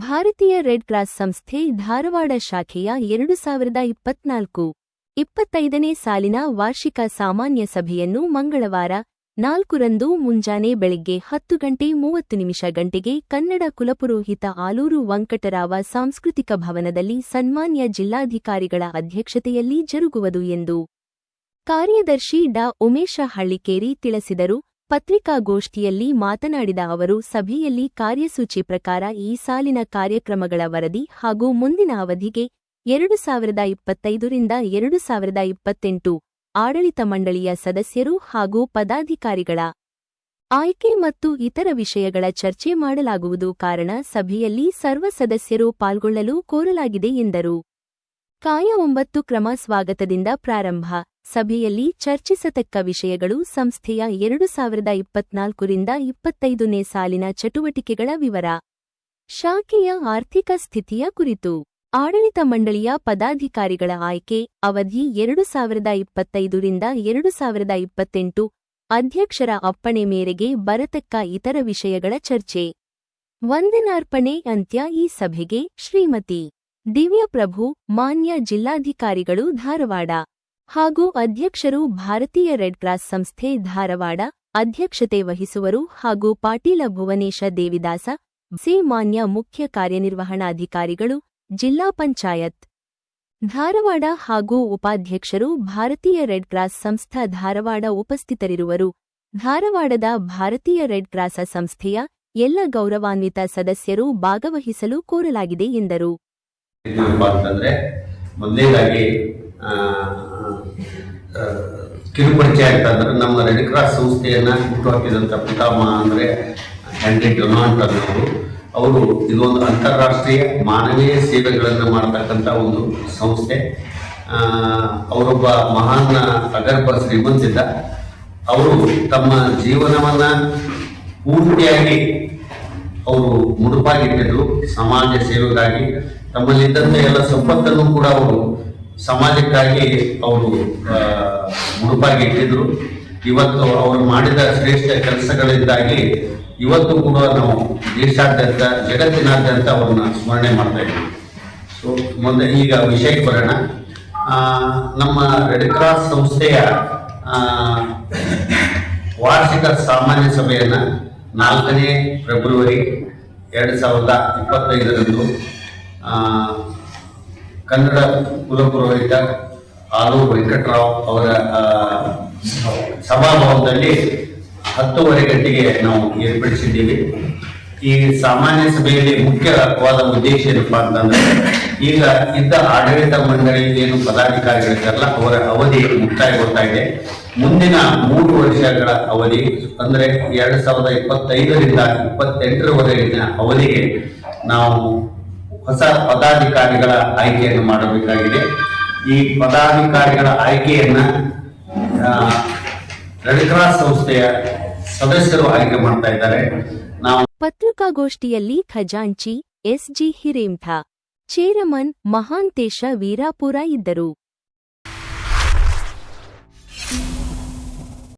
ಭಾರತೀಯ red cross ಸಂಸ್ಥೆ ಧಾರವಾಡ ಶಾಖೆಯ ಎರಡು ಸಾವಿರದ ಇಪ್ಪತ್ನಾಲ್ಕು, ಇಪ್ಪತ್ತೈದನೇ ಸಾಲಿನ ವಾರ್ಷಿಕ ಸಾಮಾನ್ಯ ಸಭೆಯನ್ನು ಮಂಗಳವಾರ ನಾಲ್ಕರಂದು ಮುಂಜಾನೆ ಬೆಳಗ್ಗೆ ಹತ್ತು ಗಂಟೆ ಮೂವತ್ತು ನಿಮಿಷ ಗಂಟೆಗೆ ಕನ್ನಡ ಕುಲಪುರೋಹಿತ ಆಲೂರು ವೆಂಕಟರಾವ ಸಾಂಸ್ಕೃತಿಕ ಭವನದಲ್ಲಿ ಸನ್ಮಾನ್ಯ ಜಿಲ್ಲಾಧಿಕಾರಿಗಳ ಅಧ್ಯಕ್ಷತೆಯಲ್ಲಿ ಜರುಗುವುದು ಎಂದು ಕಾರ್ಯದರ್ಶಿ ಡಾ ಉಮೇಶ ಹಳ್ಳಿಕೇರಿ ತಿಳಿಸಿದರು. ಪತ್ರಿಕಾಗೋಷ್ಠಿಯಲ್ಲಿ ಮಾತನಾಡಿದ ಅವರು, ಸಭೆಯಲ್ಲಿ ಕಾರ್ಯಸೂಚಿ ಪ್ರಕಾರ ಈ ಸಾಲಿನ ಕಾರ್ಯಕ್ರಮಗಳ ವರದಿ ಹಾಗೂ ಮುಂದಿನ ಅವಧಿಗೆ ಎರಡು ಸಾವಿರದ ಇಪ್ಪತ್ತೈದರಿಂದ ಎರಡು ಸಾವಿರದ ಇಪ್ಪತ್ತೆಂಟು ಆಡಳಿತ ಮಂಡಳಿಯ ಸದಸ್ಯರು ಹಾಗೂ ಪದಾಧಿಕಾರಿಗಳ ಆಯ್ಕೆ ಮತ್ತು ಇತರ ವಿಷಯಗಳ ಚರ್ಚೆ ಮಾಡಲಾಗುವುದು ಕಾರಣ ಸಭೆಯಲ್ಲಿ ಸರ್ವ ಸದಸ್ಯರು ಪಾಲ್ಗೊಳ್ಳಲು ಕೋರಲಾಗಿದೆ ಎಂದರು. ಕಾಯ ಒಂಬತ್ತು ಕ್ರಮ ಸ್ವಾಗತದಿಂದ ಪ್ರಾರಂಭ. ಸಭೆಯಲ್ಲಿ ಚರ್ಚಿಸತಕ್ಕ ವಿಷಯಗಳು ಸಂಸ್ಥೆಯ ಎರಡು ಸಾವಿರದ ಇಪ್ಪತ್ನಾಲ್ಕರಿಂದ ಇಪ್ಪತ್ತೈದನೇ ಸಾಲಿನ ಚಟುವಟಿಕೆಗಳ ವಿವರ. ಶಾಖೆಯ ಆರ್ಥಿಕ ಸ್ಥಿತಿಯ ಕುರಿತು. ಆಡಳಿತ ಮಂಡಳಿಯ ಪದಾಧಿಕಾರಿಗಳ ಆಯ್ಕೆ, ಅವಧಿ ಎರಡು ಸಾವಿರದ ಇಪ್ಪತ್ತೈದರಿಂದ ಎರಡು ಸಾವಿರದ ಇಪ್ಪತ್ತೆಂಟು. ಅಧ್ಯಕ್ಷರ ಅಪ್ಪಣೆ ಮೇರೆಗೆ ಬರತಕ್ಕ ಇತರ ವಿಷಯಗಳ ಚರ್ಚೆ. ವಂದನಾರ್ಪಣೆ ಅಂತ್ಯ ಈ ಸಭೆಗೆ ಶ್ರೀಮತಿ ದಿವ್ಯಪ್ರಭು, ಮಾನ್ಯ ಜಿಲ್ಲಾಧಿಕಾರಿಗಳು ಧಾರವಾಡ. ಹಾಗೂ ಅಧ್ಯಕ್ಷರು ಭಾರತೀಯ ರೆಡ್ ಕ್ರಾಸ್ ಸಂಸ್ಥೆ ಧಾರವಾಡ ಅಧ್ಯಕ್ಷತೆ ವಹಿಸುವರು ಹಾಗೂ ಪಾಟೀಲ ಭುವನೇಶ ದೇವಿದಾಸ, ಸಿ ಮಾನ್ಯ ಮುಖ್ಯ ಕಾರ್ಯನಿರ್ವಹಣಾಧಿಕಾರಿಗಳು, ಜಿಲ್ಲಾ ಪಂಚಾಯತ್. ಧಾರವಾಡ ಹಾಗೂ ಉಪಾಧ್ಯಕ್ಷರು ಭಾರತೀಯ ರೆಡ್ ಕ್ರಾಸ್ ಸಂಸ್ಥಾ ಧಾರವಾಡ ಉಪಸ್ಥಿತರಿರುವರು. ಧಾರವಾಡದ ಭಾರತೀಯ ರೆಡ್ ಕ್ರಾಸ ಸಂಸ್ಥೆಯ ಎಲ್ಲ ಗೌರವಾನ್ವಿತ ಸದಸ್ಯರು ಭಾಗವಹಿಸಲು ಕೋರಲಾಗಿದೆ ಎಂದರು. ಕಿರುಪರಿಚಯ ಅಂತಂದ್ರೆ ನಮ್ಮ ರೆಡ್ ಕ್ರಾಸ್ ಸಂಸ್ಥೆಯನ್ನ ಹುಟ್ಟುಹಾಕಿದಂಥ ಪಿತಾಮಹ ಅಂದರೆ ಹ್ಯಾಂಡ್ರಿ ಡೊನಾಲ್ಡ್ ಅನ್ನೋರು. ಅವರು ಇದೊಂದು ಅಂತಾರಾಷ್ಟ್ರೀಯ ಮಾನವೀಯ ಸೇವೆಗಳನ್ನು ಮಾಡತಕ್ಕಂಥ ಒಂದು ಸಂಸ್ಥೆ. ಅವರೊಬ್ಬ ಮಹಾನ್ ಅಗರ್ಭ ಶ್ರೀಮಂತಿದ್ದ ಅವರು ತಮ್ಮ ಜೀವನವನ್ನು ಪೂರ್ತಿಯಾಗಿ ಅವರು ಮುಡುಪಾಗಿಟ್ಟಿದ್ರು. ಸಮಾಜ ಸೇವೆಗಾಗಿ ತಮ್ಮಲ್ಲಿದ್ದಂಥ ಎಲ್ಲ ಸಂಪತ್ತನ್ನು ಕೂಡ ಅವರು ಸಮಾಜಕ್ಕಾಗಿ ಅವರು ಮುಡುಪಾಗಿ ಇಟ್ಟಿದ್ರು. ಇವತ್ತು ಅವರು ಮಾಡಿದ ಶ್ರೇಷ್ಠ ಕೆಲಸಗಳಿಂದಾಗಿ ಇವತ್ತು ಕೂಡ ನಾವು ದೇಶಾದ್ಯಂತ, ಜಗತ್ತಿನಾದ್ಯಂತ ಅವ್ರನ್ನ ಸ್ಮರಣೆ ಮಾಡ್ತಾ ಇದ್ದೀವಿ. ಸೊ ಮುಂದೆ ಈಗ ವಿಷಯಕ್ಕೆ ಬರೋಣ. ನಮ್ಮ ರೆಡ್ ಕ್ರಾಸ್ ಸಂಸ್ಥೆಯ ವಾರ್ಷಿಕ ಸಾಮಾನ್ಯ ಸಭೆಯನ್ನ ನಾಲ್ಕನೇ ಫೆಬ್ರವರಿ ಎರಡು ಸಾವಿರದ ಇಪ್ಪತ್ತೈದರಂದು ಕನ್ನಡ ಕುಲಪುರೋಹಿತ ಆಲೂರು ವೆಂಕಟರಾವ್ ಅವರ ಸಭಾಭವನದಲ್ಲಿ ಹತ್ತುವರೆ ಗಂಟೆಗೆ ನಾವು ಏರ್ಪಡಿಸಿದ್ದೀವಿ. ಈ ಸಾಮಾನ್ಯ ಸಭೆಯಲ್ಲಿ ಮುಖ್ಯವಾದ ಉದ್ದೇಶ ಏನಪ್ಪಾ ಅಂತಂದ್ರೆ, ಈಗ ಇದ್ದ ಆಡಳಿತ ಮಂಡಳಿ ಏನು ಪದಾಧಿಕಾರಿಗಳಿದ್ದಾರಲ್ಲ, ಅವರ ಅವಧಿ ಮುಕ್ತಾಯಗೊಳ್ತಾ ಇದೆ. ಮುಂದಿನ ಮೂರು ವರ್ಷಗಳ ಅವಧಿ, ಅಂದ್ರೆ ಎರಡ್ ಸಾವಿರದ ಇಪ್ಪತ್ತೈದರಿಂದ ಇಪ್ಪತ್ತೆಂಟರವರೆಗಿನ ಅವಧಿಗೆ ನಾವು ಹೊಸ ಪದಾಧಿಕಾರಿಗಳ ಆಯ್ಕೆಯನ್ನು ಮಾಡಬೇಕಾಗಿದೆ. ಈ ಪದಾಧಿಕಾರಿಗಳ ಆಯ್ಕೆಯನ್ನ ರೆಡ್ ಕ್ರಾಸ್ ಸಂಸ್ಥೆಯ ಸದಸ್ಯರು ಆಯ್ಕೆ ಮಾಡ್ತಾ ಇದ್ದಾರೆ. ನಾವು ಪತ್ರಿಕಾಗೋಷ್ಠಿಯಲ್ಲಿ ಖಜಾಂಚಿ, S G Hiremath chairman Mahantesha Veerapura ಇದ್ದರು.